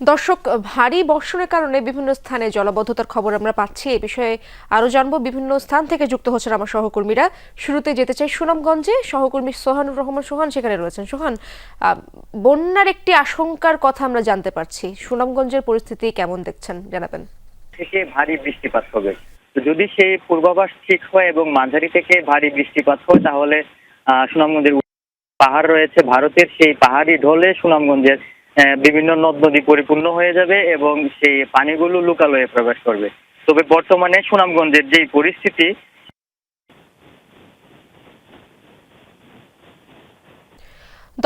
দর্শক, ভারী বর্ষণের কারণে বিভিন্ন স্থানে জলাবদ্ধতার খবর আমরা পাচ্ছি। এ বিষয়ে আরও জানব। বিভিন্ন স্থান থেকে যুক্ত হচ্ছেন আমার সহকর্মীরা। শুরুতে যেতে চাই সুনামগঞ্জে। সহকর্মী সোহানুর রহমান সোহান সেখানে রয়েছেন। সোহান বন্যার একটি আশঙ্কার কথা আমরা জানতে পারছি। সুনামগঞ্জের পরিস্থিতি কেমন দেখছেন? জানাবেন। থেকে ভারী বৃষ্টিপাত হবে। যদি সেই পূর্বাভাস ঠিক হয় এবং মাঝারি থেকে ভারী বৃষ্টিপাত হয়, তাহলে সুনামগঞ্জের পাহাড় রয়েছে। ভারতের সেই পাহাড়ি ঢলে সুনামগঞ্জের বিভিন্ন নদ নদী পরিপূর্ণ হয়ে যাবে এবং সেই পানিগুলো লোকালয়ে প্রবেশ করবে। তবে বর্তমানে সুনামগঞ্জের যেই পরিস্থিতি,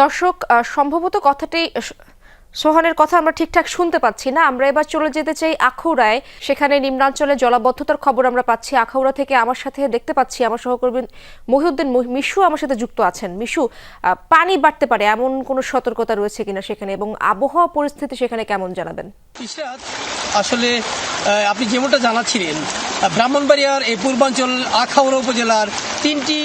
দর্শক সম্ভবত কথাটি সোহানের কথা আমরা ঠিকঠাক শুনতে পাচ্ছি না। আমরা এবার চলে যেতে চাই আখাউড়ায়। সেখানে নিম্নাঞ্চলে জলাবদ্ধতার খবর আমরা পাচ্ছি। আখাউড়া থেকে আমার সাথে দেখতে পাচ্ছি আমার সহকর্মী মহিউদ্দিন মহি- মিশু আমার সাথে যুক্ত আছেন। মিশু পানি বাড়তে পারে এমন কোনো সতর্কতা রয়েছে কিনা সেখানে এবং আবহাওয়া পরিস্থিতি সেখানে কেমন জানাবেন? আসলে আপনি যেমনটা জানাচ্ছিলেন ব্রাহ্মণবাড়িয়ার এই পূর্বাঞ্চল আখাউড়া উপজেলার তিনটি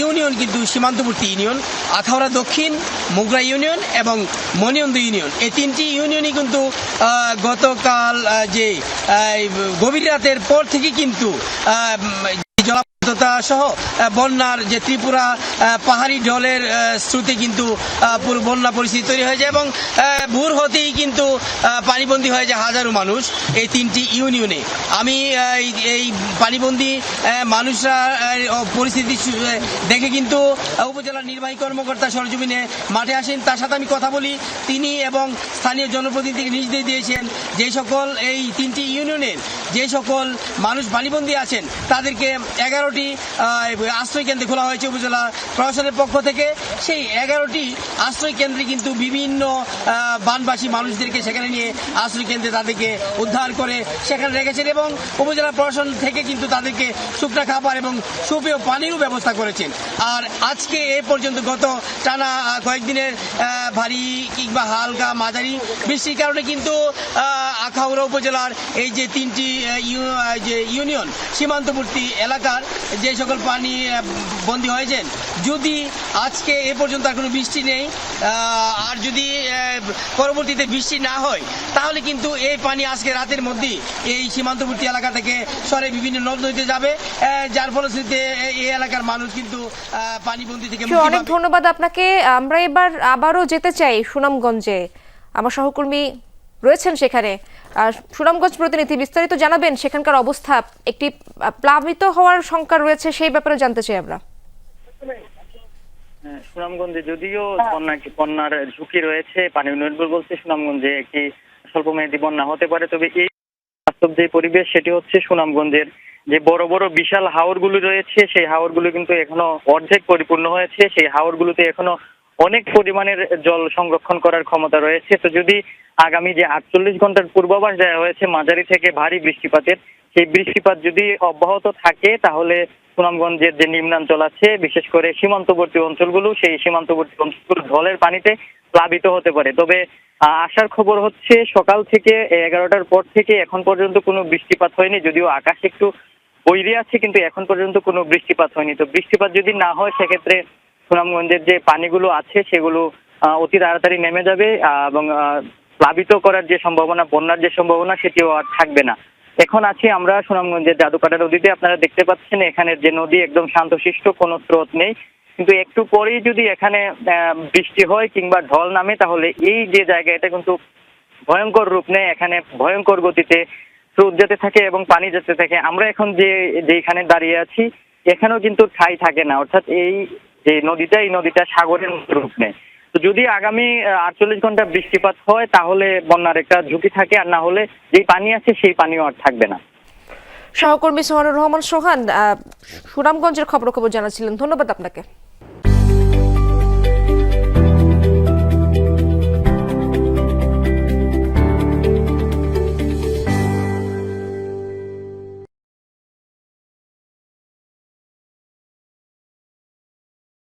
ইউনিয়ন কিন্তু সীমান্তবর্তী ইউনিয়ন, আখাউড়া দক্ষিণ, মুগরা ইউনিয়ন এবং মনিয়ন্দ ইউনিয়ন। এই তিনটি ইউনিয়নই কিন্তু গতকাল যে গভীর রাতের পর থেকে কিন্তু সহ বন্যার যে ত্রিপুরা পাহাড়ি ঢলের স্রোতে কিন্তু বন্যা পরিস্থিতি তৈরি হয়েছে এবং ভোর হতেই কিন্তু পানিবন্দী হয়ে যায় হাজারো মানুষ এই তিনটি ইউনিয়নে। আমি এই- পানিবন্দী মানুষরা পরিস্থিতি দেখে কিন্তু উপজেলার নির্বাহী কর্মকর্তা সরজমিনে মাঠে আসেন। তার সাথে আমি কথা বলি। তিনি এবং স্থানীয় জনপ্রতিনিধিকে নির্দেশ দিয়েছেন যে সকল এই তিনটি ইউনিয়নের যে সকল মানুষ পানিবন্দী আছেন, তাদেরকে এগারোটি আশ্রয় কেন্দ্রে খোলা হয়েছে উপজেলা প্রশাসনের পক্ষ থেকে। সেই এগারোটি আশ্রয় কেন্দ্রে কিন্তু বিভিন্ন বানবাসী মানুষদেরকে সেখানে নিয়ে আশ্রয় কেন্দ্রে তাদেরকে উদ্ধার করে সেখানে রেখেছেন এবং উপজেলা প্রশাসন থেকে কিন্তু তাদেরকে শুকনা খাবার এবং সুপেয় পানিরও ব্যবস্থা করেছেন। আর আজকে এ পর্যন্ত গত টানা কয়েকদিনের ভারী কিংবা হালকা মাঝারি বৃষ্টির কারণে কিন্তু আখাউড়া উপজেলার এই যে তিনটি যে ইউনিয়ন সীমান্তবর্তী এলাকার যে সকল পানি বন্দী হয়েছেন যদি আজকে এ পর্যন্ত আর কোনো বৃষ্টি নেই আর যদি পরবর্তীতে বৃষ্টি না হয় তাহলে কিন্তু এই পানি আজকে রাতের মধ্যেই এই সীমান্তবর্তী এলাকা থেকে সরে বিভিন্ন নদ নদীতে যাবে যার ফলশ্রুতিতে এই- এলাকার মানুষ কিন্তু পানিবন্দী থেকে অনেক ধন্যবাদ আপনাকে। আমরা এবার আবারও যেতে চাই সুনামগঞ্জে। আমার সহকর্মী রয়েছেন সেখানে। সুনামগঞ্জ প্রতিনিধি বিস্তারিত জানাবেন সেখানকার অবস্থা। একটি প্লাবিত হওয়ার শঙ্কা রয়েছে সেই ব্যাপারে জানতে চাই আমরা। হ্যাঁ, সুনামগঞ্জে যদিও বন্যা বন্যার ঝুঁকি রয়েছে পানি নির্ভর বলছে সুনামগঞ্জে একটি স্বল্পমেয়াদী বন্যা হতে পারে তবে এই বাস্তব যে পরিবেশ সেটি হচ্ছে সুনামগঞ্জের যে বড় বড় বিশাল হাওরগুলো রয়েছে সেই হাওরগুলো কিন্তু এখনও অর্ধেক পরিপূর্ণ হয়েছে সেই হাওরগুলোতে এখনও অনেক পরিমাণের জল সংরক্ষণ করার ক্ষমতা রয়েছে। তো যদি আগামী যে আটচল্লিশ ঘণ্টার পূর্বাভাস দেওয়া হয়েছে, মাঝারি থেকে ভারী বৃষ্টিপাতের, সেই বৃষ্টিপাত যদি অব্যাহত থাকে, তাহলে সুনামগঞ্জের যে নিম্নাঞ্চল আছে, বিশেষ করে সীমান্তবর্তী অঞ্চলগুলো, সেই সীমান্তবর্তী অঞ্চলগুলো ঢলের পানিতে প্লাবিত হতে পারে। তবে আসার খবর হচ্ছে, সকাল থেকে এগারোটার পর থেকে এখন পর্যন্ত কোনো বৃষ্টিপাত হয়নি, যদিও আকাশ একটু বৈরি আছে, কিন্তু এখন পর্যন্ত কোনো বৃষ্টিপাত হয়নি। তো বৃষ্টিপাত যদি না হয়, সেক্ষেত্রে সুনামগঞ্জের যে পানিগুলো আছে সেগুলো অতি তাড়াতাড়ি নেমে যাবে এবং প্লাবিত করার যে সম্ভাবনা, বন্যার যে সম্ভাবনা সেটিও আর থাকবে না। এখন আছি আমরা সুনামগঞ্জের জাদুকাটা নদীতে। আপনারা দেখতে পাচ্ছেন এখানের যে নদী একদম শান্তশিষ্ট, কোনো স্রোত নেই। কিন্তু একটু পরেই যদি এখানে বৃষ্টি হয় কিংবা ঢল নামে, তাহলে এই যে জায়গা এটা কিন্তু ভয়ঙ্কর রূপ নেয়। এখানে ভয়ঙ্কর গতিতে স্রোত যেতে থাকে এবং পানি যেতে থাকে। আমরা এখন যে যেখানে দাঁড়িয়ে আছি, এখানেও কিন্তু ঠাই থাকে না। অর্থাৎ এই যে নদীটা, এই নদীটা সাগরের রূপ নেয়। তো যদি আগামী আটচল্লিশ ঘণ্টা বৃষ্টিপাত হয়, তাহলে বন্যার একটা ঝুঁকি থাকে, আর না হলে যেই পানি আছে, সেই পানিও আর থাকবে না। সহকর্মী সোহানুর রহমান সোহান সুনামগঞ্জের খবর খবর জানাচ্ছিলেন। ধন্যবাদ আপনাকে।